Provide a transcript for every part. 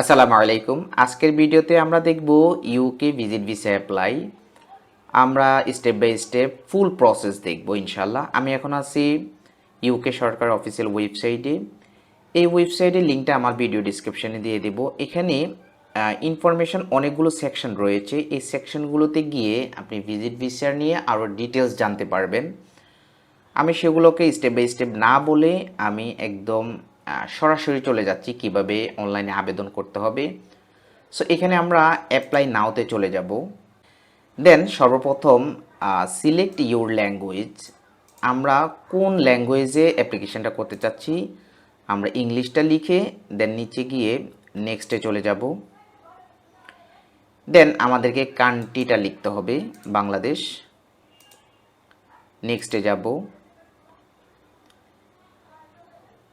আসসালামু আলাইকুম। আজকের ভিডিওতে আমরা দেখব ইউকে ভিজিট ভিসা অ্যাপ্লাই আমরা step by step full process দেখব ইনশাল্লাহ আমি এখন আছি ইউকে সরকার অফিসিয়াল ওয়েবসাইটে এই ওয়েবসাইটের লিঙ্কটা আমার ভিডিও ডিসক্রিপশনে দিয়ে দেব। এখানে ইনফরমেশন অনেকগুলো সেকশন রয়েছে। এই সেকশনগুলোতে গিয়ে আপনি ভিজিট ভিসা নিয়ে আরও ডিটেলস জানতে পারবেন। আমি সেগুলোকে স্টেপ বাই স্টেপ না বলে আমি একদম সরাসরি চলে যাচ্ছি, কীভাবে অনলাইনে আবেদন করতে হবে। সো এখানে আমরা অ্যাপ্লাই নাওতে চলে যাব। দেন সর্বপ্রথম সিলেক্ট ইউর ল্যাঙ্গুয়েজ আমরা কোন ল্যাঙ্গুয়েজে অ্যাপ্লিকেশনটা করতে চাচ্ছি, আমরা ইংলিশটা লিখে দেন নিচে গিয়ে নেক্সটে চলে যাব। দেন আমাদেরকে কান্ট্রিটা লিখতে হবে, বাংলাদেশ। নেক্সটে যাব।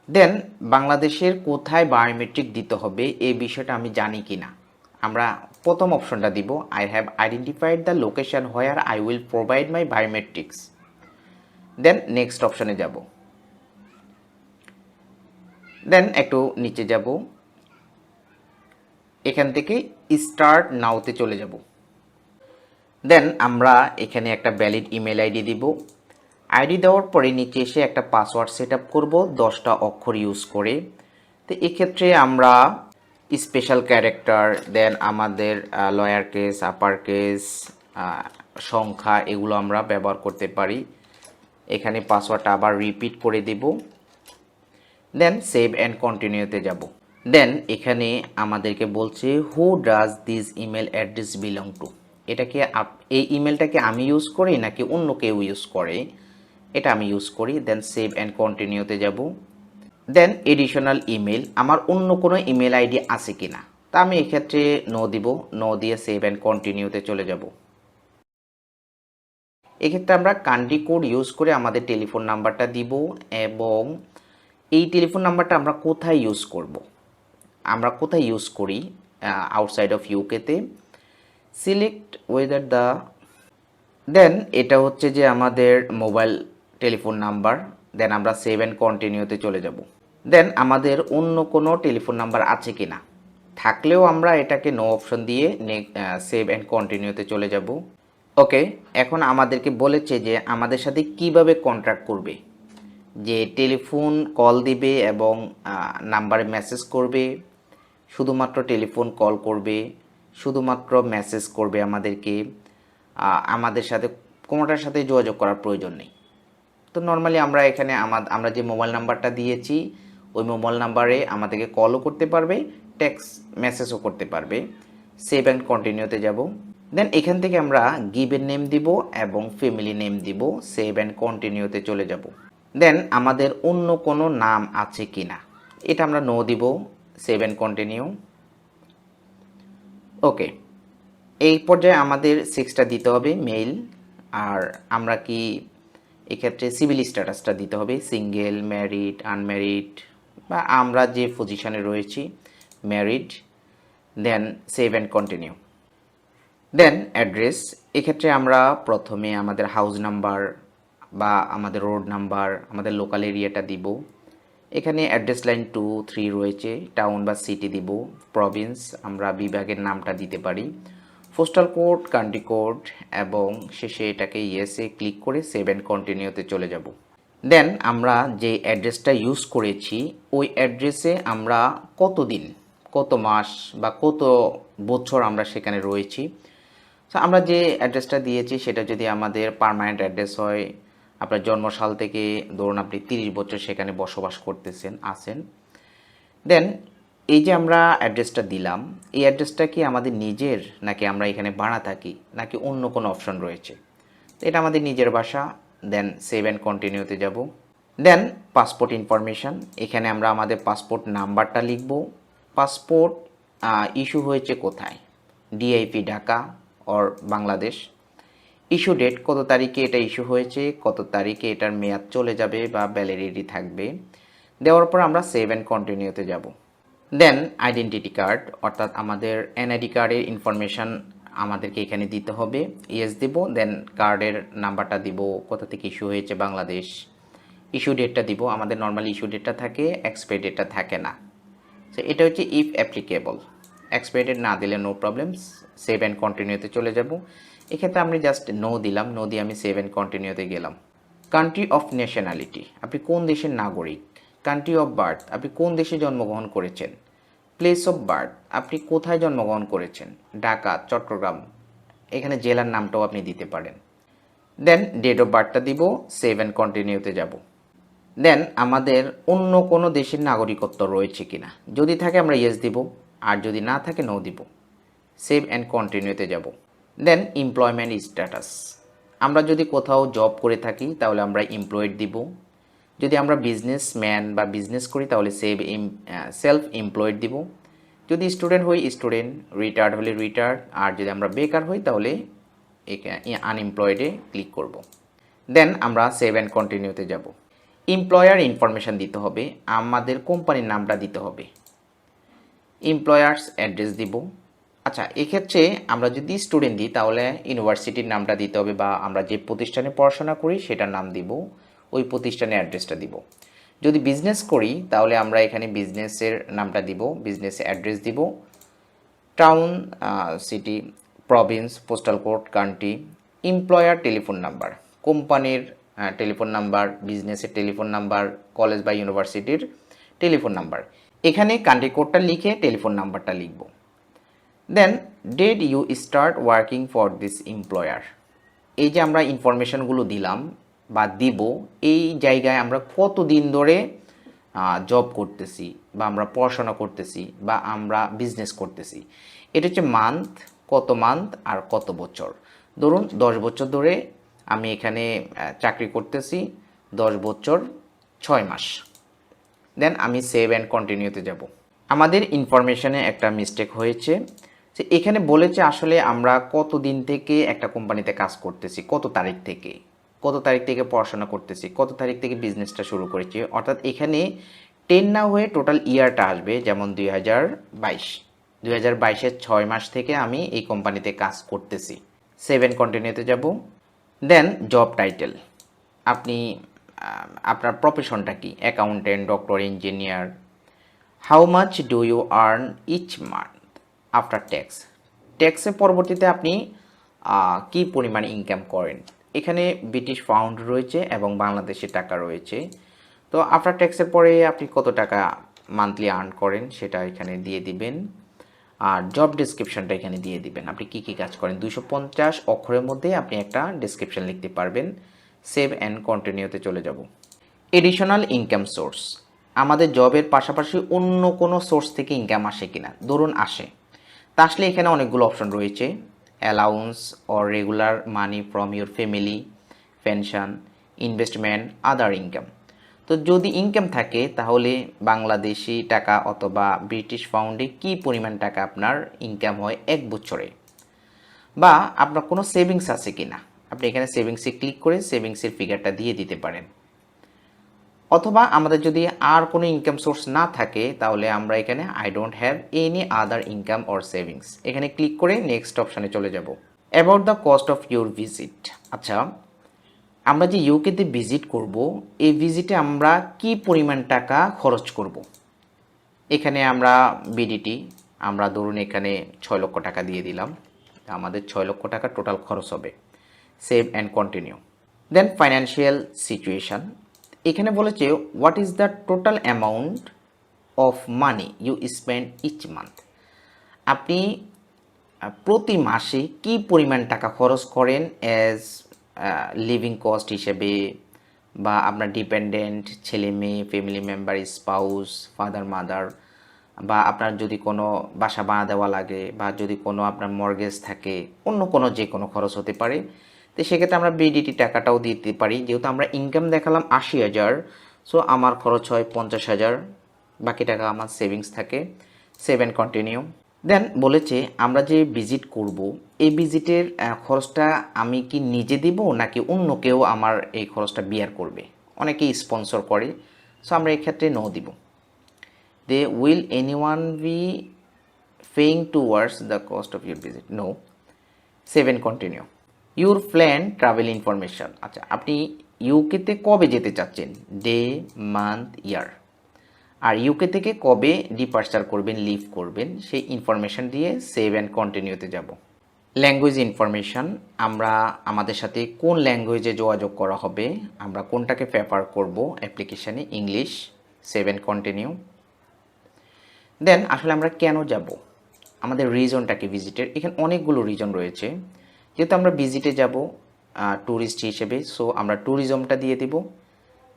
দেন বাংলাদেশের কোথায় বায়োমেট্রিক দিতে হবে এই বিষয়টা আমি জানি কি না আমরা প্রথম অপশনটা দিব I have identified the location where I will provide my biometrics then next অপশনে যাব। দেন একটু নিচে যাব। এখান থেকে স্টার্ট নাওতে চলে যাব। দেন আমরা এখানে একটা ভ্যালিড ইমেল আইডি দিব। আইডি দেওয়ার পরে নিচে এসে একটা পাসওয়ার্ড সেট আপ করব, দশটা অক্ষর ইউজ করে। তো এক্ষেত্রে আমরা স্পেশাল ক্যারেক্টার দেন আমাদের লয়ার কেস আপার কেস সংখ্যা এগুলো আমরা ব্যবহার করতে পারি। এখানে পাসওয়ার্ডটা আবার রিপিট করে দেব। দেন সেভ অ্যান্ড কন্টিনিউতে যাব। দেন এখানে আমাদেরকে বলছে who does this email address belong to এটাকে এই ইমেলটাকে আমি ইউজ করি নাকি অন্য কেউ ইউজ করে? এটা আমি ইউজ করি দেন সেভ অ্যান্ড কন্টিনিউতে যাব। দেন এডিশনাল ইমেল আমার অন্য কোনো ইমেল আইডি আছে কি না তা আমি এক্ষেত্রে নো দিব নো দিয়ে সেভ অ্যান্ড কন্টিনিউতে চলে যাব। এক্ষেত্রে আমরা কান্ট্রি কোড ইউজ করে আমাদের টেলিফোন নাম্বারটা দিব এবং এই টেলিফোন নাম্বারটা আমরা কোথায় ইউজ করব? আমরা কোথায় ইউজ করি আউটসাইড অফ ইউকেতে সিলেক্ট ওয়েদার দ্য দেন এটা হচ্ছে যে আমাদের মোবাইল টেলিফোন নাম্বার, দেন আমরা সেভ অ্যান্ড কন্টিনিউতে চলে যাব। দেন আমাদের অন্য কোনো টেলিফোন নাম্বার আছে কি না? থাকলেও আমরা এটাকে নো অপশন দিয়ে সেভ অ্যান্ড কন্টিনিউতে চলে যাব। ওকে এখন আমাদেরকে বলেছে যে আমাদের সাথে কীভাবে কন্ট্যাক্ট করবে। যে টেলিফোন কল দিবে এবং নাম্বারে মেসেজ করবে, শুধুমাত্র টেলিফোন কল করবে, শুধুমাত্র মেসেজ করবে আমাদেরকে। আমাদের সাথে, কোনোটার সাথে যোগাযোগ করার প্রয়োজন নেই। তো নর্মালি আমরা এখানে আমা- আমরা যে মোবাইল নাম্বারটা দিয়েছি, ওই মোবাইল নাম্বারে আমাদেরকে কলও করতে পারবে টেক্সট মেসেজও করতে পারবে। সেভ অ্যান্ড কন্টিনিউতে যাব। দেন এখান থেকে আমরা গিভেন নেম দিব এবং ফ্যামিলি নেম দিব সেভ অ্যান্ড কন্টিনিউতে চলে যাব। দেন আমাদের অন্য কোনো নাম আছে কি না এটা আমরা নো দিব সেভ অ্যান্ড কন্টিনিউ ওকে এই পর্যায়ে আমাদের সিক্সটা দিতে হবে মেইল আর আমরা কি এক্ষেত্রে সিভিল স্ট্যাটাসটা দিতে হবে সিঙ্গেল ম্যারিড আনম্যারিড বা আমরা যে পজিশানে রয়েছি married then save and continue then address এক্ষেত্রে আমরা প্রথমে আমাদের হাউস নাম্বার বা আমাদের রোড নাম্বার আমাদের লোকাল এরিয়াটা দিব। এখানে অ্যাড্রেস লাইন টু থ্রি রয়েছে টাউন বা সিটি দিব। প্রভিন্স আমরা বিভাগের নামটা দিতে পারি। পোস্টাল কোড কান্ট্রি কোড এবং শেষে এটাকে ইয়েসে ক্লিক করে সেভ অ্যান্ড কন্টিনিউতে চলে যাব। দেন আমরা যে অ্যাড্রেসটা ইউজ করেছি, ওই অ্যাড্রেসে আমরা কতদিন, কত মাস বা কত বছর আমরা সেখানে রয়েছি? আমরা যে অ্যাড্রেসটা দিয়েছি, সেটা যদি আমাদের পার্মানেন্ট অ্যাড্রেস হয়, আপনার জন্মসাল থেকে ধরুন আপনি তিরিশ বছর সেখানে বসবাস করতেছেন, আছেন। দেন এই যে আমরা অ্যাড্রেসটা দিলাম, এই অ্যাড্রেসটা কি আমাদের নিজের নাকি আমরা এখানে ভাড়া থাকি, নাকি অন্য কোনো অপশন রয়েছে? এটা আমাদের নিজের বাসা দেন সেভ অ্যান্ড কন্টিনিউতে যাব। দেন পাসপোর্ট ইনফরমেশান এখানে আমরা আমাদের পাসপোর্ট নাম্বারটা লিখব। পাসপোর্ট ইস্যু হয়েছে কোথায়? DIP Dhaka or Bangladesh issue date কত তারিখে এটা ইস্যু হয়েছে? কত তারিখে এটার মেয়াদ চলে যাবে বা ভ্যালিডিটি থাকবে? দেওয়ার পর আমরা সেভ অ্যান্ড কন্টিনিউতে যাব। দেন আইডেন্টিটি কার্ড অর্থাৎ আমাদের এনআইডি কার্ডের ইনফরমেশান আমাদেরকে এখানে দিতে হবে। ইয়েস দিব দেন কার্ডের নাম্বারটা দিব, কোথা থেকে ইস্যু হয়েছে বাংলাদেশ। ইস্যু ডেটটা দিব, আমাদের নর্মালি ইস্যু ডেটটা থাকে এক্সপায়ার ডেটটা থাকে না। তো এটা হচ্ছে ইফ অ্যাপ্লিকেবল এক্সপায়ারি না দিলে নো প্রবলেম সেভ অ্যান্ড কন্টিনিউতে চলে যাব। এক্ষেত্রে আমি জাস্ট নো দিলাম নো দিয়ে আমি সেভ অ্যান্ড কন্টিনিউতে গেলাম। কান্ট্রি অফ ন্যাশনালিটি আপনি কোন দেশের নাগরিক? কান্ট্রি অফ বার্থ আপনি কোন দেশে জন্মগ্রহণ করেছেন? প্লেস অফ বার্থ আপনি কোথায় জন্মগ্রহণ করেছেন? ঢাকা, চট্টগ্রাম, এখানে জেলার নামটাও আপনি দিতে পারেন। দেন ডেট অফ বার্থটা দিব সেভ অ্যান্ড কন্টিনিউতে যাব। দেন আমাদের অন্য কোনো দেশের নাগরিকত্ব রয়েছে কিনা? যদি থাকে আমরা ইয়েস দিব, আর যদি না থাকে নো দিব। সেভ অ্যান্ড কন্টিনিউতে যাব। দেন এমপ্লয়মেন্ট স্ট্যাটাস আমরা যদি কোথাও জব করে থাকি, তাহলে আমরা এমপ্লয়েড দিব। যদি আমরা বিজনেসম্যান বা বিজনেস করি, তাহলে সেভ সেলফ এমপ্লয়েড দিব। যদি স্টুডেন্ট হই স্টুডেন্ট রিটায়ার্ড হলে রিটায়ার্ড আর যদি আমরা বেকার হই, তাহলে আনএমপ্লয়েডে ক্লিক করব। দেন আমরা সেভ অ্যান্ড কন্টিনিউতে যাব। এমপ্লয়ার ইনফরমেশান দিতে হবে, আমাদের কোম্পানির নামটা দিতে হবে। এমপ্লয়ার্স অ্যাড্রেস দিব। আচ্ছা এক্ষেত্রে আমরা যদি স্টুডেন্ট দিই, তাহলে ইউনিভার্সিটির নামটা দিতে হবে বা আমরা যে প্রতিষ্ঠানে পড়াশোনা করি, সেটার নাম দিব। ওই প্রতিষ্ঠানের অ্যাড্রেসটা দিব। যদি বিজনেস করি, তাহলে আমরা এখানে বিজনেসের নামটা দিব বিজনেস অ্যাড্রেস দিব। Town city province postal code country employer telephone number কোম্পানির টেলিফোন নাম্বার বিজনেসের টেলিফোন নাম্বার কলেজ বা ইউনিভার্সিটির টেলিফোন নাম্বার এখানে কান্ট্রি কোডটা লিখে টেলিফোন নাম্বারটা লিখব। Then did you start working for this employer এই যে আমরা ইনফরমেশনগুলো দিলাম বা দিব, এই জায়গায় আমরা কতদিন ধরে জব করতেছি বা আমরা পড়াশোনা করতেছি বা আমরা বিজনেস করতেছি। এটা হচ্ছে মান্থ কত মান্থ আর কত বছর। ধরুন, দশ বছর ধরে আমি এখানে চাকরি করতেছি, দশ বছর, ছয় মাস। দেন আমি সেভ অ্যান্ড কন্টিনিউতে যাব। আমাদের ইনফরমেশনে একটা মিস্টেক হয়েছে যে এখানে বলেছে আসলে আমরা কত দিন থেকে একটা কোম্পানিতে কাজ করতেছি, কত তারিখ থেকে। কত তারিখ থেকে পড়াশোনা করতেছি, কত তারিখ থেকে বিজনেসটা শুরু করেছি। অর্থাৎ এখানে টেন না হয়ে টোটাল ইয়ারটা আসবে যেমন দুই হাজার বাইশ। দুই হাজার বাইশের ছয় মাস থেকে আমি এই কোম্পানিতে কাজ করতেছি। সেভেন কন্টিনিউতে যাব। দেন জব টাইটেল আপনি আপনার প্রফেশনটা কি? Accountant doctor engineer how much do you earn each month after tax ট্যাক্সের পরবর্তীতে আপনি কি পরিমাণ ইনকাম করেন? এখানে ব্রিটিশ পাউন্ড রয়েছে এবং বাংলাদেশি টাকা রয়েছে। তো আফটার ট্যাক্সের পরে আপনি কত টাকা মান্থলি আর্ন করেন সেটা এখানে দিয়ে দিবেন। আর জব ডেসক্রিপশনটা এখানে দিয়ে দিবেন। আপনি কি কি কাজ করেন? দুইশো পঞ্চাশ অক্ষরের মধ্যে আপনি একটা ডেসক্রিপশন লিখতে পারবেন। সেভ অ্যান্ড কন্টিনিউতে চলে যাব। এডিশনাল ইনকাম সোর্স আমাদের জবের পাশাপাশি অন্য কোনো সোর্স থেকে ইনকাম আসে কিনা? ধরুন আসে। তা আসলে এখানে অনেকগুলো অপশন রয়েছে। Allowance or regular money from your family pension investment other income তো যদি ইনকাম থাকে, তাহলে বাংলাদেশি টাকা অথবা ব্রিটিশ পাউন্ডে কি পরিমাণ টাকা আপনার ইনকাম হয় এক বছরে? বা আপনার কোনো সেভিংস আছে কি না আপনি এখানে সেভিংসে ক্লিক করে সেভিংসের ফিগারটা দিয়ে দিতে পারেন। অথবা আমাদের যদি আর কোনো ইনকাম সোর্স না থাকে, তাহলে আমরা এখানে I don't have any other income or savings এখানে ক্লিক করে নেক্সট অপশানে চলে যাব। About the cost of your visit আচ্ছা আমরা যে ইউকেতে ভিজিট করব, এই ভিজিটে আমরা কি পরিমাণ টাকা খরচ করব? এখানে আমরা বিডিটি আমরা ধরুন এখানে ছয় লক্ষ টাকা দিয়ে দিলাম। আমাদের ছয় লক্ষ টাকা টোটাল খরচ হবে। Save and continue then financial situation এখানে বলেছে what is the total amount of money you spend each month আপনি প্রতি মাসে কি পরিমাণ টাকা খরচ করেন অ্যাজ লিভিং কস্ট হিসেবে? বা আপনার ডিপেন্ডেন্ট ছেলে মেয়ে family member spouse father mother বা আপনার যদি কোনো বাসা বানা দেওয়া লাগে, বা যদি কোনো আপনার মর্গেজ থাকে, অন্য কোনো যে কোনো খরচ হতে পারে। তো সেক্ষেত্রে আমরা বিডিটি টাকাটাও দিতে পারি। যেহেতু আমরা ইনকাম দেখালাম আশি হাজার সো আমার খরচ হয় পঞ্চাশ হাজার, বাকি টাকা আমার সেভিংস থাকে। সেভেন কন্টিনিউ দেন বলেছে, আমরা যে ভিজিট করব, এই ভিজিটের খরচটা আমি কি নিজে দিব, নাকি অন্য কেউ আমার এই খরচটা বিয়ার করবে? অনেকেই স্পন্সর করে সো আমরা এক্ষেত্রে নো দিব। They will anyone be paying towards the cost of your visit no save and continue your plan travel information. আচ্ছা আপনি ইউকেতে কবে যেতে চাচ্ছেন? Day, month, year. আর ইউকে থেকে কবে ডিপার্চার করবেন, লিভ করবেন, সেই ইনফরমেশন দিয়ে সেভ অ্যান্ড কন্টিনিউতে যাব। ল্যাঙ্গুয়েজ ইনফরমেশন, আমরা আমাদের সাথে কোন ল্যাঙ্গুয়েজে যোগাযোগ করা হবে, আমরা কোনটাকে প্রেফার করব, অ্যাপ্লিকেশানে English, save and continue. Then আসলে আমরা কেন যাব? আমাদের রিজনটাকে ভিজিটের এখানে অনেকগুলো রিজন রয়েছে। যেহেতু আমরা ভিজিটে যাব ট্যুরিস্ট হিসেবে সো আমরা ট্যুরিজমটা দিয়ে দিব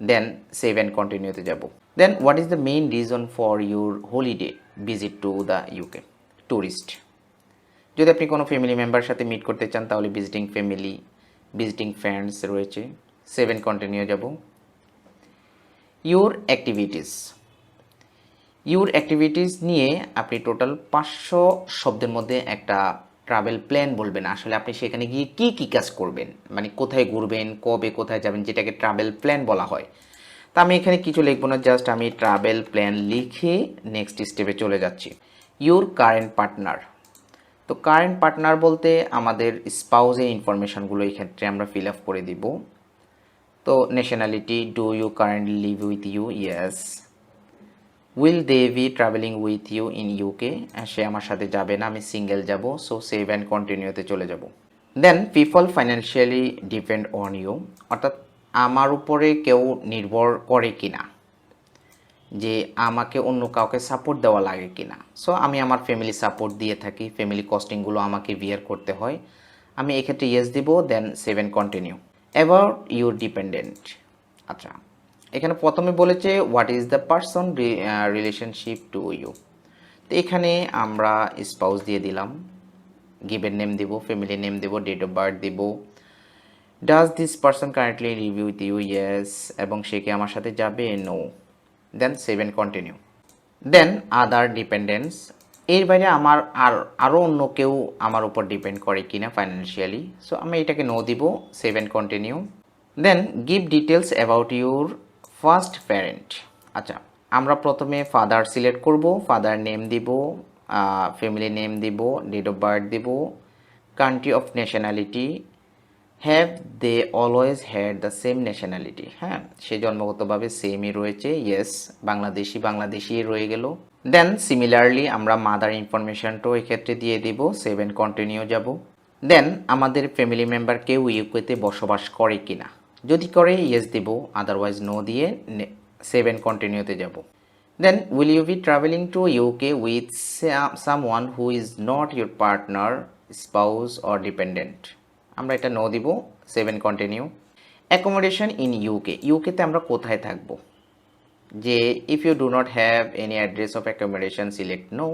দেন সেভ অ্যান্ড কন্টিনিউতে যাব। Then what is the main reason for your holiday visit to the UK tourist যদি আপনি কোনো ফ্যামিলি মেম্বার সাথে মিট করতে চান, তাহলে ভিজিটিং ফ্যামিলি ভিজিটিং ফ্রেন্ডস রয়েছে। সেভেন কন্টিনিউ যাব। ইউর অ্যাক্টিভিটিস ইউর অ্যাক্টিভিটিস নিয়ে আপনি টোটাল পাঁচশো শব্দের মধ্যে একটা ট্রাভেল প্ল্যান বলবেন, আসলে আপনি সেখানে গিয়ে কি, কী কাজ করবেন? মানে কোথায় ঘুরবেন, কবে কোথায় যাবেন, যেটাকে ট্রাভেল প্ল্যান বলা হয়। তা আমি এখানে কিছু লিখব না জাস্ট আমি ট্রাভেল প্ল্যান লিখে নেক্সট স্টেপে চলে যাচ্ছি। ইউর কারেন্ট পার্টনার তো কারেন্ট পার্টনার বলতে আমাদের স্পাউজের ইনফরমেশনগুলো এই ক্ষেত্রে আমরা ফিল আপ করে দিব। তো nationality do you current live with you yes will they be travelling with you in UK সে আমার সাথে যাবে না, আমি সিঙ্গেল যাব সো সেভ অ্যান্ড কন্টিনিউতে চলে যাব। Then people financially depend on you অর্থাৎ আমার উপরে কেউ নির্ভর করে কি না যে আমাকে অন্য কাউকে সাপোর্ট দেওয়া লাগে কি না সো আমি আমার ফ্যামিলি সাপোর্ট দিয়ে থাকি ফ্যামিলি কস্টিংগুলো আমাকে বিয়ার করতে হয়। আমি এক্ষেত্রে ইয়েস দিব then save and continue about your dependent আচ্ছা। এখানে প্রথমে বলেছে what is the person relationship to you তো এখানে আমরা স্পাউস দিয়ে দিলাম। গিভেন নেম দিব ফ্যামিলি নেম দিব ডেট অফ বার্থ দিব। Does this person currently review with you yes এবং সে কি আমার সাথে যাবে? No then save and continue then other dependence এর বাইরে আমার আর আরও অন্য কেউ আমার উপর ডিপেন্ড করে কি না ফাইন্যান্সিয়ালি সো আমি এটাকে নো দিব save and continue then give details about your first parent. আচ্ছা আমরা প্রথমে ফাদার সিলেক্ট করব, ফাদার নেম দিব ফ্যামিলি নেম দিব, ডেট অফ বার্থ দিব, country of nationality, have they always had the same nationality. হ্যাঁ সে জন্মগতভাবে সেমই রয়েছে ইয়েস বাংলাদেশি বাংলাদেশি রয়ে গেল। দেন সিমিলারলি আমরা মাদার ইনফরমেশনটাও এক্ষেত্রে দিয়ে দিব সেভেন কন্টিনিউ যাব। দেন আমাদের ফ্যামিলি মেম্বার কেউ ইউকেতে বসবাস করে কিনা। যদি করে ইয়েস দেব আদারওয়াইজ নো দিয়ে সেভেন কন্টিনিউতে যাব। Then will you be travelling to UK with someone who is not your partner spouse or dependent আমরা এটা নো দিব save and continue accommodation in UK ইউকেতে আমরা কোথায় থাকব? যে if you do not have any address of accommodation select no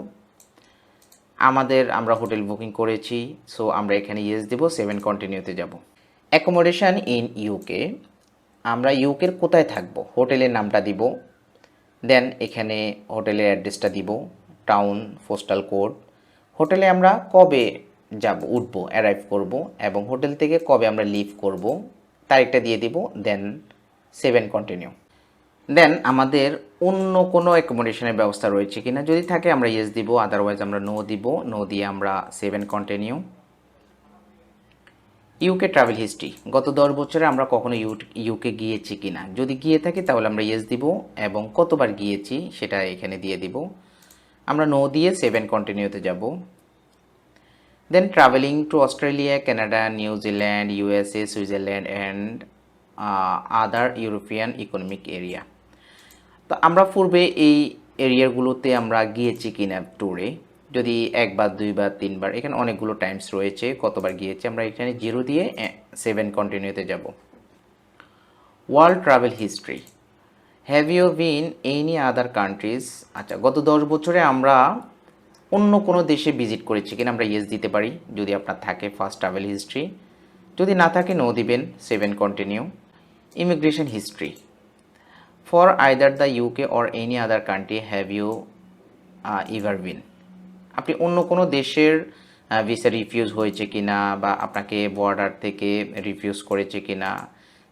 আমাদের আমরা হোটেল বুকিং করেছি সো আমরা এখানে ইয়েস দেব সেভেন কন্টিনিউতে যাব। অ্যাকোমোডেশন ইন ইউকে আমরা ইউকের কোথায় থাকব? হোটেলের নামটা দিব দেন এখানে হোটেলের অ্যাড্রেসটা দিব টাউন পোস্টাল কোড হোটেলে আমরা কবে যাব, উঠব অ্যারাইভ করব, এবং হোটেল থেকে কবে আমরা লিভ করব, তারিখটা দিয়ে দিব দেন সেভেন কন্টিনিউ দেন আমাদের অন্য কোনো অ্যাকোমোডেশনের ব্যবস্থা রয়েছে কিনা? যদি থাকে আমরা ইয়েস দিব আদারওয়াইজ আমরা নো দিব নো দিয়ে আমরা save and continue UK travel history গত দশ বছরে আমরা কখনো ইউ ইউকে গিয়েছি কি না যদি গিয়ে থাকি তাহলে আমরা ইয়েস দিব এবং কতবার গিয়েছি সেটা এখানে দিয়ে দিব। আমরা নো দিয়ে সেভেন কন্টিনিউতে যাব। Then travelling to Australia Canada New Zealand USA Switzerland and other European economic area তো আমরা পূর্বে এই এরিয়াগুলোতে আমরা গিয়েছি কিনা ট্যুরে যদি একবার, দুইবার, তিনবার, এখানে অনেকগুলো টাইমস রয়েছে, কতবার গিয়েছে আমরা এখানে জিরো দিয়ে সেভেন কন্টিনিউতে যাব। World travel history have you been any other countries আচ্ছা গত দশ বছরে আমরা অন্য কোনো দেশে ভিজিট করেছি কিনা আমরা ইয়েস দিতে পারি, যদি আপনার থাকে ফার্স্ট ট্রাভেল হিস্ট্রি যদি না থাকে নো দিবেন save and continue immigration history for either the UK or any other country have you ever been আপনি অন্য কোনো দেশের ভিসা রিফিউজ হয়েছে কি না বা আপনাকে বর্ডার থেকে রিফিউজ করেছে কি না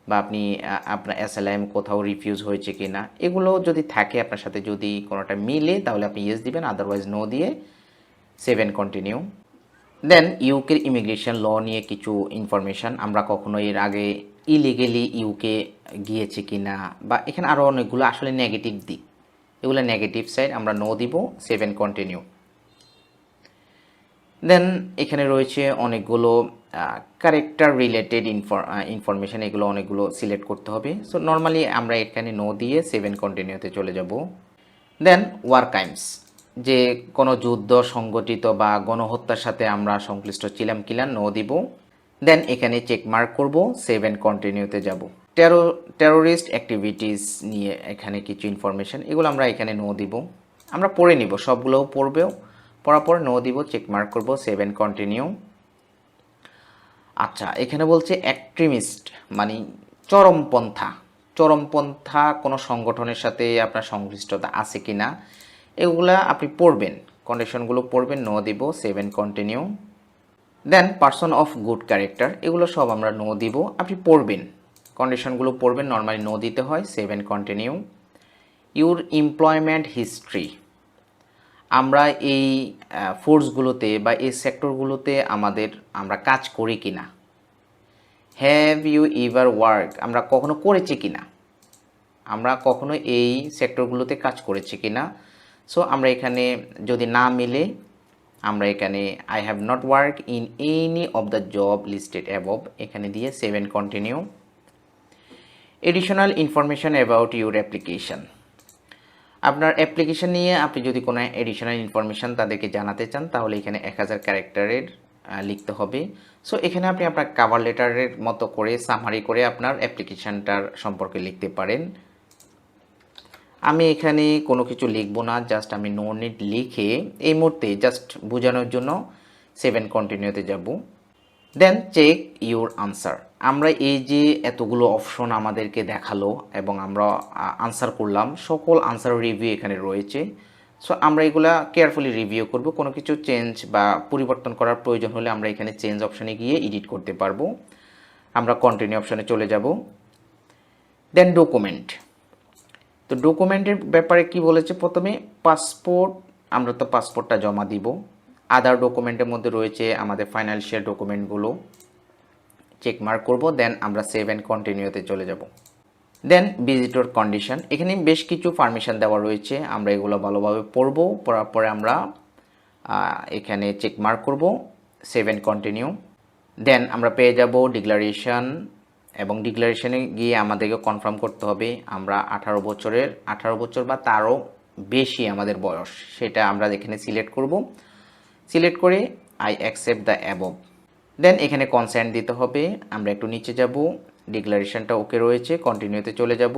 বা আপনি আপনার অ্যাসালাইম কোথাও রিফিউজ হয়েছে কি না এগুলো যদি থাকে আপনার সাথে যদি কোনোটা মিলে তাহলে আপনি ইয়েস দিবেন আদারওয়াইজ নো দিয়ে সেভেন কন্টিনিউ দেন ইউকের ইমিগ্রেশন ল নিয়ে কিছু ইনফরমেশান আমরা কখনো এর আগে ইলিগেলি ইউকে গিয়েছি কিনা বা এখানে আরও অনেকগুলো আসলে নেগেটিভ দিক। এগুলো নেগেটিভ সাইড আমরা নো দিব সেভেন কন্টিনিউ দেন এখানে রয়েছে অনেকগুলো ক্যারেক্টার রিলেটেড ইনফরমেশান এগুলো অনেকগুলো সিলেক্ট করতে হবে। সো নর্মালি আমরা এখানে নো দিয়ে সেভেন কন্টিনিউতে চলে যাব। দেন ওয়ার ক্রাইমস যে কোনো যুদ্ধ সংগঠিত বা গণহত্যার সাথে আমরা সংশ্লিষ্ট ছিলাম কিনা নো দিব। দেন এখানে চেক মার্ক করব সেভেন কন্টিনিউতে যাব। টেরো টেরোরিস্ট অ্যাক্টিভিটিস নিয়ে এখানে কিছু ইনফরমেশন এগুলো আমরা এখানে নো দিব। আমরা পড়ে নিব, সবগুলোও পড়বেও। পড়ার পর নো দিব চেক মার্ক করব সেভেন কন্টিনিউ আচ্ছা এখানে বলছে অ্যাক্ট্রিমিস্ট মানে চরমপন্থা চরমপন্থা কোনো সংগঠনের সাথে আপনার সংশ্লিষ্টতা আছে কি না এগুলা আপনি পড়বেন। কন্ডিশনগুলো পড়বেন নো দিব save and continue then person of good character এগুলো সব আমরা নো দিব, আপনি পড়বেন। কন্ডিশনগুলো পড়বেন নর্মালি নো দিতে হয় save and continue your employment history আমরা এই ফোর্সগুলোতে বা এই সেক্টরগুলোতে আমাদের, আমরা কাজ করি কি না হ্যাভ ইউ ইভার ওয়ার্ক আমরা কখনো করেছি কি না আমরা কখনো এই সেক্টরগুলোতে কাজ করেছি কি না সো আমরা এখানে যদি না মিলে, আমরা এখানে I have not work in any of the job listed above এখানে দিয়ে save and continue additional information about your application আপনার অ্যাপ্লিকেশন নিয়ে আপনি যদি কোনো এডিশনাল ইনফরমেশান তাদেরকে জানাতে চান, তাহলে এখানে এক হাজার ক্যারেক্টারের লিখতে হবে। সো এখানে আপনি আপনার কাভার লেটারের মতো করে সামারি করে আপনার অ্যাপ্লিকেশানটার সম্পর্কে লিখতে পারেন। আমি এখানে কোনো কিছু লিখব না জাস্ট আমি নো নিট লিখে এই মুহূর্তে জাস্ট বোঝানোর জন্য সেভেন কন্টিনিউতে যাব। দেন চেক ইউর আনসার আমরা এই যে এতগুলো অপশন আমাদেরকে দেখাল এবং আমরা আনসার করলাম, সকল আনসার রিভিউ এখানে রয়েছে। সো আমরা এগুলা কেয়ারফুলি রিভিউ করব। কোনো কিছু চেঞ্জ বা পরিবর্তন করার প্রয়োজন হলে আমরা এখানে চেঞ্জ অপশানে গিয়ে এডিট করতে পারব। আমরা কন্টিনিউ অপশানে চলে যাব। দেন ডকুমেন্ট তো ডকুমেন্টের ব্যাপারে কি বলেছে? প্রথমে পাসপোর্ট আমরা তো পাসপোর্টটা জমা দিব। আদার ডকুমেন্টের মধ্যে রয়েছে আমাদের ফাইন্যান্সিয়াল ডকুমেন্টগুলো চেক মার্ক করব দেন আমরা সেভ অ্যান্ড কন্টিনিউতে চলে যাব। দেন ভিজিটর কন্ডিশন এখানে বেশ কিছু পারমিশন দেওয়া রয়েছে, আমরা এগুলো ভালোভাবে পড়ব, পড়ার পরে আমরা এখানে চেক মার্ক করব সেভ অ্যান্ড কন্টিনিউ দেন আমরা পেয়ে যাব ডিক্লারেশন এবং ডিক্লারেশনে গিয়ে আমাদেরকে কনফার্ম করতে হবে, আমরা আঠারো বছরের, আঠারো বছর বা তারও বেশি আমাদের বয়স, সেটা আমরা এখানে সিলেক্ট করব। সিলেক্ট করে I accept the above then এখানে কনসেন্ট দিতে হবে। আমরা একটু নিচে যাব। ডিক্লারেশনটা ওকে রয়েছে। কন্টিনিউতে চলে যাব।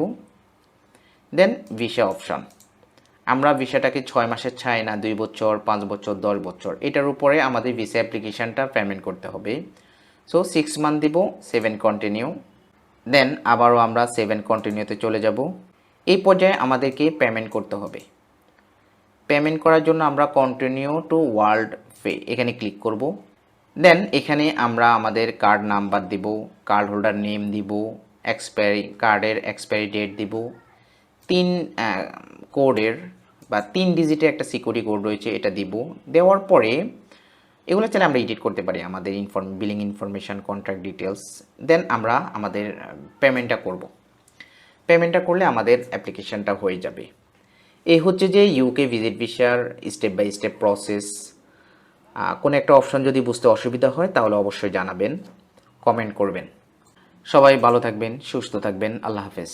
দেন ভিসা অপশন আমরা ভিসাটাকে ছয় মাসের ছাই না, দুই বছর, পাঁচ বছর, দশ বছর, এটার উপরে আমাদের ভিসা অ্যাপ্লিকেশানটা পেমেন্ট করতে হবে। সো সিক্স মান্থ দিব সেভেন কন্টিনিউ দেন আবারও আমরা সেভেন কন্টিনিউতে চলে যাব। এই পর্যায়ে আমাদেরকে পেমেন্ট করতে হবে। পেমেন্ট করার জন্য আমরা কন্টিনিউ টু ওয়ার্ল্ড পে এখানে ক্লিক করব। দেন এখানে আমরা আমাদের কার্ড নাম্বার দিব কার্ড হোল্ডার নেম দিব এক্সপায়ারি কার্ডের এক্সপায়ারি ডেট দিব। তিন কোডের বা তিন ডিজিটের একটা সিকিউরিটি কোড রয়েছে, এটা দিব। দেওয়ার পরে এগুলো চাইলে আমরা এডিট করতে পারি, আমাদের inform billing information contract details then আমরা আমাদের পেমেন্টটা করব। পেমেন্টটা করলে আমাদের অ্যাপ্লিকেশানটা হয়ে যাবে। এই হচ্ছে যে ইউকে ভিজিট ভিসার স্টেপ বাই স্টেপ প্রসেস কোনো একটা অপশন যদি বুঝতে অসুবিধা হয়, তাহলে অবশ্যই জানাবেন কমেন্ট করবেন। সবাই ভালো থাকবেন, সুস্থ থাকবেন, আল্লাহ হাফেজ।